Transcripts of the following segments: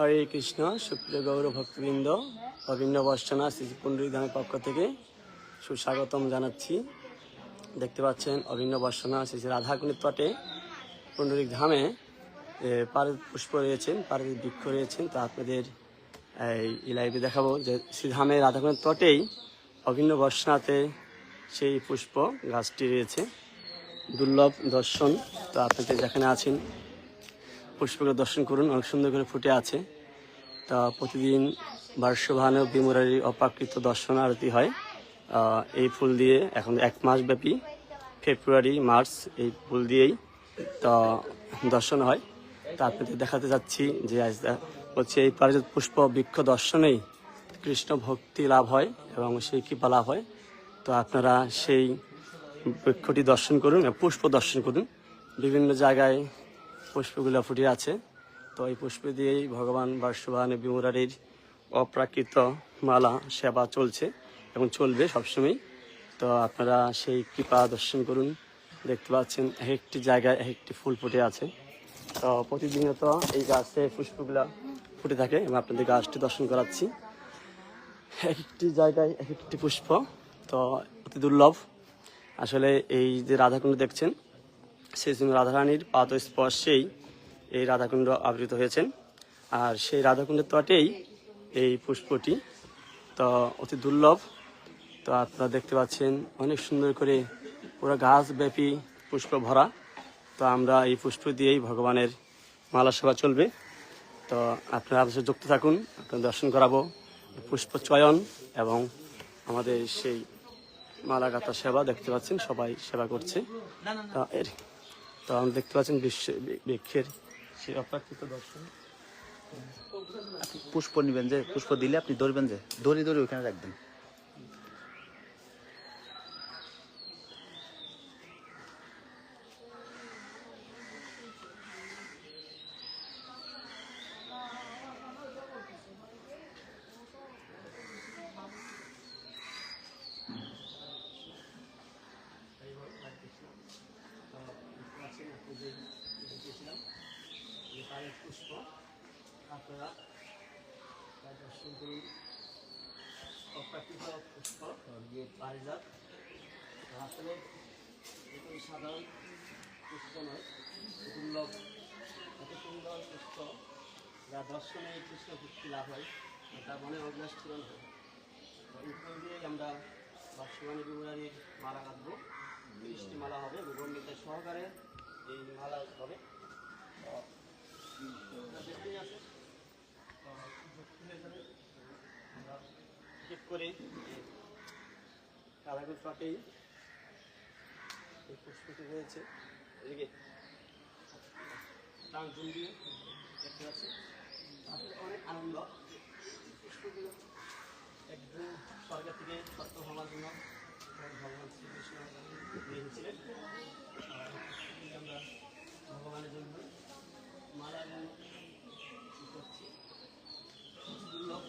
হরে কৃষ্ণ সুপ্রিয় গৌর ভক্তবৃন্দ অভিন্ন বর্ষনা শ্রী পুণ্ডরী ধামের পক্ষ থেকে সুস্বাগতম জানাচ্ছি। দেখতে পাচ্ছেন অভিন্ন বর্ষনা শ্রী রাধাকুণের তটে পুণ্ডরিক ধামে এ, পারের পুষ্প রয়েছেন পারের বৃক্ষ রয়েছেন। তা আপনাদের এই লাইভে দেখাবো যে শ্রীধামে রাধাকুণের তটেই অভিন্ন বর্ষনাতে সেই পুষ্প গাছটি রয়েছে। দুর্লভ দর্শন তো আপনাদের যেখানে আছেন পুষ্পগুলো দর্শন করুন, অনেক সুন্দর করে ফুটে আছে। তা প্রতিদিন বার্ষভানব বিমুরারি অপ্রাকৃত দর্শন আরতি হয়। এই ফুল দিয়ে এখন এক মাস ব্যাপী ফেব্রুয়ারি, মার্চ এই ফুল দিয়েই তা দর্শন হয়। তা আপনাদের দেখাতে যাচ্ছি যে আজ হচ্ছে এই পারিজাত পুষ্প বৃক্ষ দর্শনেই কৃষ্ণ ভক্তি লাভ হয় এবং সেই কৃপা লাভ হয়। তো আপনারা সেই বৃক্ষটি দর্শন করুন, পুষ্প দর্শন করুন। বিভিন্ন জায়গায় পুষ্পগুলো ফুটে আছে। তো এই পুষ্প দিয়েই ভগবান বার্ষবান বিমুরারির অপ্রাকৃত মালা, সেবা চলছে এবং চলবে সবসময় তো আপনারা সেই কৃপা দর্শন করুন। দেখতে পাচ্ছেন এক একটি জায়গায় এক একটি ফুল ফুটে আছে। তো প্রতিদিনত এই গাছে পুষ্পগুলা ফুটে থাকে। এবং আপনাদের গাছটি দর্শন করাচ্ছি। এক একটি জায়গায় এক একটি পুষ্প, তো অতি দুর্লভ। আসলে এই যে রাধাকুণ্ড দেখছেন সেই জন্য রাধারানীর পাদ স্পর্শেই এই রাধাকুণ্ড আবৃত হয়েছেন। আর সেই রাধাকুণ্ডের তটেই এই পুষ্পটি। তো অতি দুর্লভ। তো আপনারা দেখতে পাচ্ছেন, অনেক সুন্দর করে পুরো গাছ ব্যাপী পুষ্প ভরা। তো আমরা এই পুষ্প দিয়েই ভগবানের মালা সেবা চলবে। তো আপনারা আমাদের যুক্ত থাকুন আপনার দর্শন করাবো পুষ্প চয়ন এবং আমাদের সেই মালাগাতা সেবা। দেখতে পাচ্ছেন, সবাই সেবা করছে। এর তো দেখতে পাচ্ছেন বৃক্ষের সেই অপ্রাকৃত দর্শন। পুষ্প নিবেন যে, পুষ্প দিলে আপনি ধরবেন যে, ধরে ধরে ওইখানে রাখবেন পুষ্প আপনারা দর্শন করুন অপ্রাকৃত পুষ্প পারিজাত আসলে এগুলো সাধারণ পুষ্প নয় দুর্লভ এত সুন্দর পুষ্প যা দর্শনে কৃষ্ণ ভক্তি লাভ হয় তা মনে অভ্যাস পূরণ হয় এই ফুল দিয়েই আমরা বাসবাণী বিমুরারির মালা কাটবো মিষ্টি মালা হবে গণ্ডিতা সহকারে এই মালা হবে। করে এই পুষ্পটি রয়েছে এদিকে দিয়ে দেখতে আসলে অনেক আনন্দ পুষ্পগুলো একদম স্বর্গ থেকে সত্য হওয়ার জন্য ভগবান শ্রীকৃষ্ণ আমরা ভগবানের জন্য মালা এবং কি করছি দুর্লভ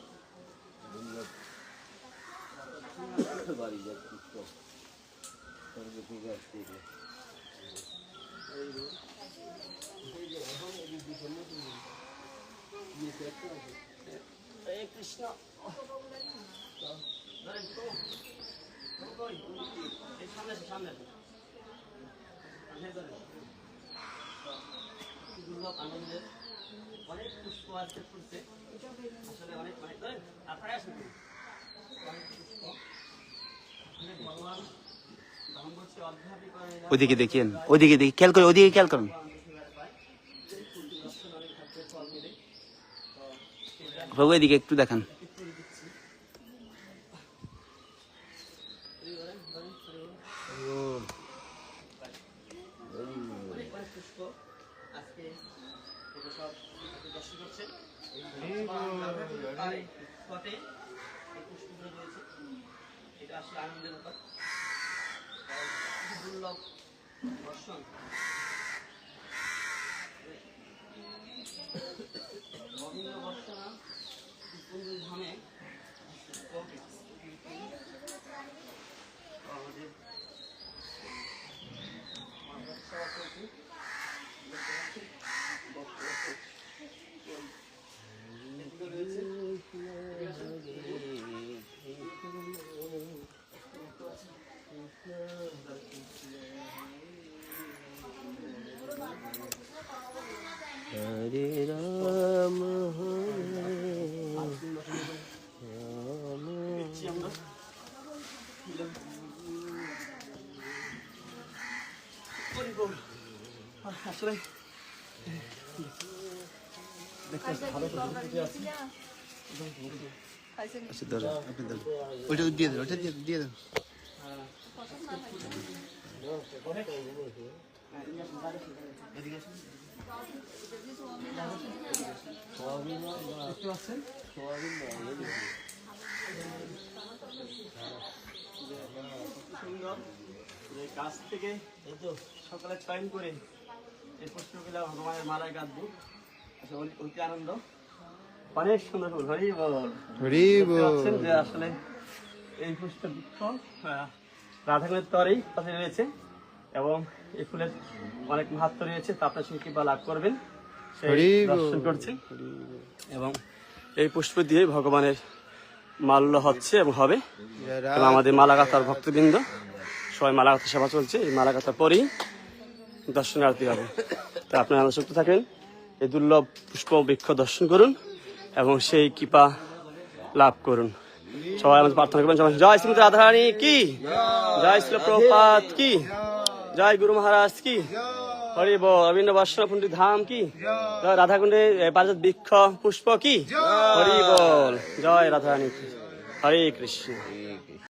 এই যে, এই যে, এখন এই যে জন্য তুমি দিয়েছে একটা আছে। এ কৃষ্ণ ধরেন তো কই এই সামনে আসো, সামনে ধরেন। তো, আনন্দের অনেক পুষ্প আজকে ফুটছে আসলে অনেক অনেক আপনারা অনেক পুষ্প। আসলে ভগবান ওইদিকে ওইদিকে দেখি খেয়াল করে ওদিকে খেয়াল করুন। প্রভু এদিকে একটু দেখান পুষ্প আজকে এটা সব দর্শন পথে এই পুষ্পগুলো রয়েছে এটা আসলে আনন্দের ব্যাপার। দুর্লভ দর্শন রবীন্দ্র বর্ষনা ধামে হরে রাম আসলে। আচ্ছা ধরো আপনি ধরো ওইটা দিয়ে দেন ওইটা দিয়ে দিয়ে দেন গাছ থেকে এই তো সকালে চয়ন করে এই পুষ্পগুলা ভগবানের মালায় গাঁথবো আচ্ছা অতি- আনন্দ অনেক সুন্দর ফুল হরি হরি যে আসলে এই পুষ্প বৃক্ষ আহ, তরেই পাশে রয়েছে এবং এই ফুলের অনেক মাহাত্ম রয়েছে তা আপনার সঙ্গে কৃপা লাভ করবেন। দর্শন করছেন এবং এই পুষ্প দিয়ে ভগবানের মাল্য হচ্ছে এবং হবে। এবং আমাদের মালাগাতার ভক্তবৃন্দ সবাই মালাগাথা সেবা চলছে এই মালাগাথা পরেই দর্শনার্থী হবে। তা আপনারা আনন্দ থাকেন এই দুর্লভ পুষ্প বৃক্ষ দর্শন করুন এবং সেই কৃপা লাভ করুন। সবাই আমাদের প্রার্থনা করবেন জয় শ্রীমতী রাধারানী কি? জয় শ্রী প্রপাত কি? জয় গুরু মহারাজ কি? হরি বল। রবীন্দ্র বর্ষণকুণ্ডী ধাম কি? জয় রাধাকুণ্ডে পারিজাত বৃক্ষ পুষ্প কি? হরি বল। জয় রাধারানী কি? হরে কৃষ্ণ।